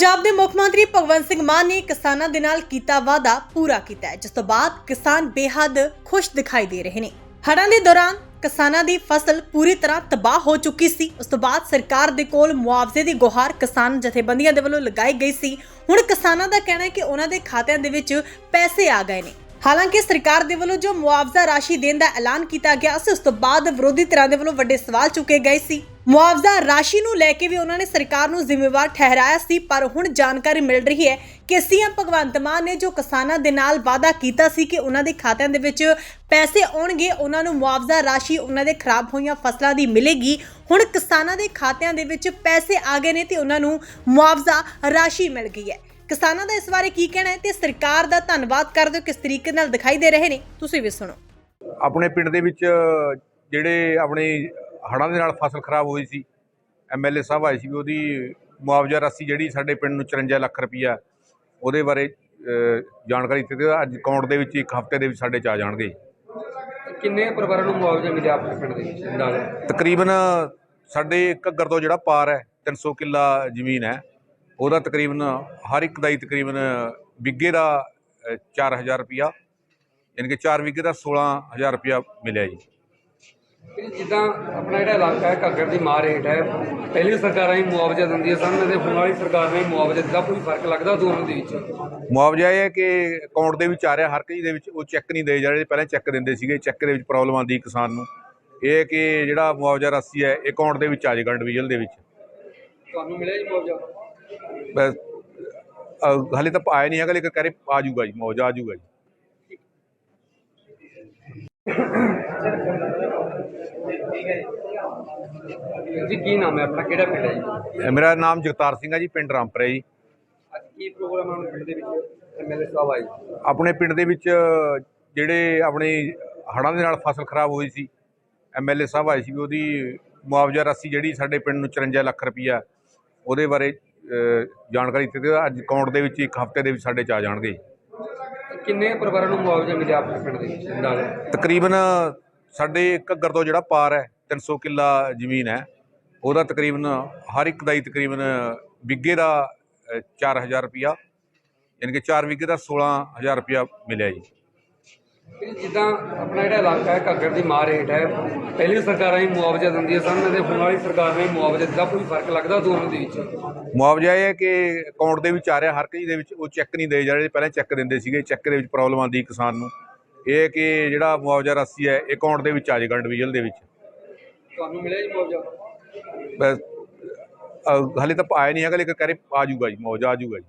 ਪੰਜਾਬ ਦੇ ਮੁੱਖ ਮੰਤਰੀ ਭਗਵੰਤ ਸਿੰਘ ਮਾਨ ਨੇ ਕਿਸਾਨਾਂ ਦੇ ਨਾਲ ਕੀਤਾ ਵਾਅਦਾ ਪੂਰਾ ਕੀਤਾ ਹੈ, ਜਿਸ ਤੋਂ ਬਾਅਦ ਕਿਸਾਨ ਬੇਹੱਦ ਖੁਸ਼ ਦਿਖਾਈ ਦੇ ਰਹੇ ਨੇ। ਹੜ੍ਹਾਂ ਦੇ ਦੌਰਾਨ ਕਿਸਾਨਾਂ ਦੀ ਫਸਲ ਪੂਰੀ ਤਰ੍ਹਾਂ ਤਬਾਹ ਹੋ ਚੁੱਕੀ ਸੀ। ਉਸ ਤੋਂ ਬਾਅਦ ਸਰਕਾਰ ਦੇ ਕੋਲ ਮੁਆਵਜ਼ੇ ਦੀ ਗੁਹਾਰ ਕਿਸਾਨ ਜਥੇਬੰਦੀਆਂ ਦੇ ਵੱਲੋਂ ਲਗਾਈ ਗਈ ਸੀ। ਹੁਣ ਕਿਸਾਨਾਂ ਦਾ ਕਹਿਣਾ ਹੈ ਕਿ ਉਹਨਾਂ ਦੇ ਖਾਤਿਆਂ ਦੇ ਵਿੱਚ ਪੈਸੇ ਆ ਗਏ ਨੇ। ਹਾਲਾਂਕਿ ਸਰਕਾਰ ਦੇ ਵੱਲੋਂ ਜੋ ਮੁਆਵਜ਼ਾ ਰਾਸ਼ੀ ਦੇਣ ਦਾ ਐਲਾਨ ਕੀਤਾ ਗਿਆ ਸੀ ਉਸ ਤੋਂ ਬਾਅਦ ਵਿਰੋਧੀ ਧਿਰਾਂ ਦੇ ਵੱਲੋਂ ਵੱਡੇ ਸਵਾਲ ਚੁੱਕੇ ਗਏ ਸੀ। ਮੁਆਵਜ਼ਾ ਰਾਸ਼ੀ ਨੂੰ ਲੈ ਕੇ ਵੀ ਉਹਨਾਂ ਨੇ ਸਰਕਾਰ ਨੂੰ ਜ਼ਿੰਮੇਵਾਰ ਠਹਿਰਾਇਆ ਸੀ, ਪਰ ਹੁਣ ਜਾਣਕਾਰੀ ਮਿਲ ਰਹੀ ਹੈ ਕਿ ਸੀਐਮ ਭਗਵੰਤ ਮਾਨ ਨੇ ਜੋ ਕਿਸਾਨਾਂ ਦੇ ਨਾਲ ਵਾਅਦਾ ਕੀਤਾ ਸੀ ਕਿ ਉਹਨਾਂ ਦੇ ਖਾਤਿਆਂ ਦੇ ਵਿੱਚ ਪੈਸੇ ਆਉਣਗੇ, ਉਹਨਾਂ ਨੂੰ ਮੁਆਵਜ਼ਾ ਰਾਸ਼ੀ ਉਹਨਾਂ ਦੇ ਖਰਾਬ ਹੋਈਆਂ ਫਸਲਾਂ ਦੀ ਮਿਲੇਗੀ। ਹੁਣ ਕਿਸਾਨਾਂ ਦੇ ਖਾਤਿਆਂ ਦੇ ਵਿੱਚ ਪੈਸੇ ਆ ਗਏ ਨੇ ਤੇ ਉਹਨਾਂ ਨੂੰ ਮੁਆਵਜ਼ਾ ਰਾਸ਼ੀ ਮਿਲ ਗਈ ਹੈ। ਕਿਸਾਨਾਂ ਦਾ ਇਸ ਬਾਰੇ ਕੀ ਕਹਿਣਾ ਹੈ ਤੇ ਸਰਕਾਰ ਦਾ ਧੰਨਵਾਦ ਕਰਦੇ ਹੋ ਕਿਸ ਤਰੀਕੇ ਨਾਲ ਦਿਖਾਈ ਦੇ ਰਹੇ ਨੇ ਤੁਸੀਂ ਵੀ ਸੁਣੋ। ਆਪਣੇ ਪਿੰਡ ਦੇ ਵਿੱਚ ਜਿਹੜੇ ਆਪਣੇ ਹੜ੍ਹਾਂ ਦੇ ਨਾਲ ਫਸਲ ਖਰਾਬ ਹੋਈ ਸੀ ਐਮਐਲਏ ਸਾਹਿਬ ਆਏ ਸੀ ਵੀ ਉਹਦੀ ਮੁਆਵਜ਼ਾ ਰਾਸ਼ੀ ਜਿਹੜੀ ਸਾਡੇ ਪਿੰਡ ਨੂੰ 54 ਲੱਖ ਰੁਪਈਆ ਉਹਦੇ ਬਾਰੇ ਜਾਣਕਾਰੀ ਦਿੱਤੀ ਤੇ ਅੱਜ ਅਕਾਊਂਟ ਦੇ ਵਿੱਚ ਇੱਕ ਹਫ਼ਤੇ ਦੇ ਵਿੱਚ ਸਾਡੇ ਚ ਆ ਜਾਣਗੇ। ਕਿੰਨੇ ਪਰਿਵਾਰਾਂ ਨੂੰ ਮੁਆਵਜ਼ਾ ਮਿਲਿਆ ਆਪਣੇ ਪਿੰਡ ਦੇ ਵਿੱਚ ਤਕਰੀਬਨ ਸਾਡੇ ਘੱਗਰ ਤੋਂ ਜਿਹੜਾ ਪਾਰ ਹੈ 300 ਕਿੱਲਾ ਜ਼ਮੀਨ ਹੈ ਉਹਦਾ ਤਕਰੀਬਨ ਹਰ ਇੱਕ ਦਾ ਹੀ ਤਕਰੀਬਨ ਵਿੱਗੇ ਦਾ ਅ, 4000 ਰੁਪਈਆ ਯਾਨੀ ਕਿ 4 ਵਿੱਗੇ ਦਾ 16000 ਰੁਪਈਆ ਮਿਲਿਆ ਜੀ। ਜਿੱਦਾਂ ਆਪਣਾ ਜਿਹੜਾ ਇਲਾਕਾ ਹੈ ਘੱਗਰ ਦੀ ਮਾਰ ਹੇਠ ਹੈ ਪਹਿਲੀ ਸਰਕਾਰਾਂ ਹੀ ਮੁਆਵਜ਼ਾ ਦਿੰਦੀਆਂ ਸਨ ਤੇ ਹੁਣ ਵਾਲੀ ਸਰਕਾਰ ਨੇ ਮੁਆਵਜ਼ਾ ਦਿੱਤਾ ਕੋਈ ਫ਼ਰਕ ਲੱਗਦਾ ਦੋਨਾਂ ਦੇ ਵਿੱਚ? ਮੁਆਵਜ਼ਾ ਇਹ ਹੈ ਕਿ ਅਕਾਊਂਟ ਦੇ ਵਿੱਚ ਆ ਰਿਹਾ ਹਰ ਕਿਸੇ ਦੇ ਵਿੱਚ ਉਹ ਚੈੱਕ ਨਹੀਂ ਦੇ ਜਿਹੜੇ ਪਹਿਲਾਂ ਚੈੱਕ ਦਿੰਦੇ ਸੀਗੇ ਚੈੱਕ ਦੇ ਵਿੱਚ ਪ੍ਰੋਬਲਮ ਆਉਂਦੀ ਕਿਸਾਨ ਨੂੰ। ਇਹ ਹੈ ਕਿ ਜਿਹੜਾ ਮੁਆਵਜ਼ਾ ਰਾਸ਼ੀ ਹੈ ਅਕਾਊਂਟ ਦੇ ਵਿੱਚ ਆ ਜਾਏਗਾ ਇੰਡੀਵਿਜੂਅਲ ਦੇ ਵਿੱਚ। ਤੁਹਾਨੂੰ ਮਿਲਿਆ ਜੀ ਮੁਆਵਜ਼ਾ? ਹਾਲੇ ਤਾਂ ਆਇਆ ਨਹੀਂ ਹੈਗਾ ਲੇਕਿਨ ਕਰੇ ਆ ਜਾਊਗਾ ਜੀ ਮੁਆਵਜ਼ਾ ਆ ਜਾਊਗਾ ਜੀ। ਜੀ ਕੀ ਨਾਮ ਹੈ ਆਪਣਾ? ਕਿਹੜਾ ਪਿੰਡ ਹੈ ਜੀ? ਮੇਰਾ ਨਾਮ ਜਗਤਾਰ ਸਿੰਘ ਹੈ ਜੀ ਪਿੰਡ ਰਾਮਪੁਰਾ ਜੀ। ਅੱਜ ਕੀ ਪ੍ਰੋਗਰਾਮ ਹੈ ਪਿੰਡ ਦੇ ਵਿੱਚ? ਐਮਐਲਏ ਸਾਹਿਬ ਆਏ। ਆਪਣੇ ਪਿੰਡ ਦੇ ਵਿੱਚ ਜਿਹੜੇ ਆਪਣੇ ਹੜ੍ਹਾਂ ਦੇ ਨਾਲ ਫਸਲ ਖਰਾਬ ਹੋਈ ਸੀ ਐਮਐਲਏ ਸਾਹਿਬ ਆਏ ਸੀ ਉਹਦੀ ਮੁਆਵਜ਼ਾ ਰਾਸ਼ੀ ਜਿਹੜੀ ਸਾਡੇ ਪਿੰਡ ਨੂੰ 54 ਲੱਖ ਰੁਪਈਆ ਉਹਦੇ ਬਾਰੇ ਜਾਣਕਾਰੀ ਦਿੱਤੀ ਤੇ ਅੱਜ ਅਕਾਊਂਟ ਦੇ ਵਿੱਚ ਇੱਕ ਹਫ਼ਤੇ ਦੇ ਵਿੱਚ ਸਾਡੇ ਚ ਆ ਜਾਣਗੇ। ਕਿੰਨੇ ਪਰਿਵਾਰਾਂ ਨੂੰ ਮੁਆਵਜ਼ਾ ਮਿਲਿਆ ਆਪਣੇ ਪਿੰਡ ਦੇ ਵਿੱਚ? ਅੰਦਾਜ਼ਾ ਤਕਰੀਬਨ ਸਾਡੇ ਘੱਗਰ ਤੋਂ ਜਿਹੜਾ ਪਾਰ ਹੈ 300 ਕਿੱਲਾ ਜ਼ਮੀਨ ਹੈ ਉਹਦਾ ਤਕਰੀਬਨ ਹਰ ਇੱਕ ਦਾ ਹੀ ਤਕਰੀਬਨ ਵਿੱਗੇ ਦਾ ਅ, 4000 ਰੁਪਈਆ ਯਾਨੀ ਕਿ 4 ਵਿੱਗੇ ਦਾ 16000 ਰੁਪਈਆ ਮਿਲਿਆ ਜੀ। ਜਿੱਦਾਂ ਆਪਣਾ ਜਿਹੜਾ ਇਲਾਕਾ ਹੈ ਘੱਗਰ ਦੀ ਮਾਰ ਹੇਠ ਹੈ ਪਹਿਲੀ ਸਰਕਾਰਾਂ ਹੀ ਮੁਆਵਜ਼ਾ ਦਿੰਦੀਆਂ ਸਨ ਤੇ ਹੁਣ ਵਾਲੀ ਸਰਕਾਰ ਨੇ ਮੁਆਵਜ਼ਾ ਦਿੱਤਾ ਕੋਈ ਫ਼ਰਕ ਲੱਗਦਾ ਦੋਨਾਂ ਦੇ ਵਿੱਚ? ਮੁਆਵਜ਼ਾ ਇਹ ਹੈ ਕਿ ਅਕਾਊਂਟ ਦੇ ਵਿੱਚ ਆ ਰਿਹਾ ਹਰ ਕਿਸੇ ਦੇ ਵਿੱਚ ਉਹ ਚੈੱਕ ਨਹੀਂ ਦੇ ਜਿਹੜੇ ਪਹਿਲਾਂ ਚੈੱਕ ਦਿੰਦੇ ਸੀਗੇ ਚੈੱਕ ਦੇ ਵਿੱਚ ਪ੍ਰੋਬਲਮ ਆਉਂਦੀ ਕਿਸਾਨ ਨੂੰ। ਇਹ ਕਿ ਜਿਹੜਾ ਮੁਆਵਜ਼ਾ ਰਾਸ਼ੀ ਹੈ ਅਕਾਊਂਟ ਦੇ ਵਿੱਚ ਆ ਜਾਏਗਾ ਇੰਡੀਵਿਜੂਅਲ ਦੇ ਵਿੱਚ। ਤੁਹਾਨੂੰ ਮਿਲਿਆ ਜੀ ਮੁਆਵਜ਼ਾ? ਬਸ ਹਾਲੇ ਤਾਂ ਆਇਆ ਨਹੀਂ ਹੈਗਾ ਲੇਕਿਨ ਕਰੇ ਆ ਜਾਊਗਾ ਜੀ ਮੁਆਵਜ਼ਾ ਆ ਜਾਊਗਾ ਜੀ।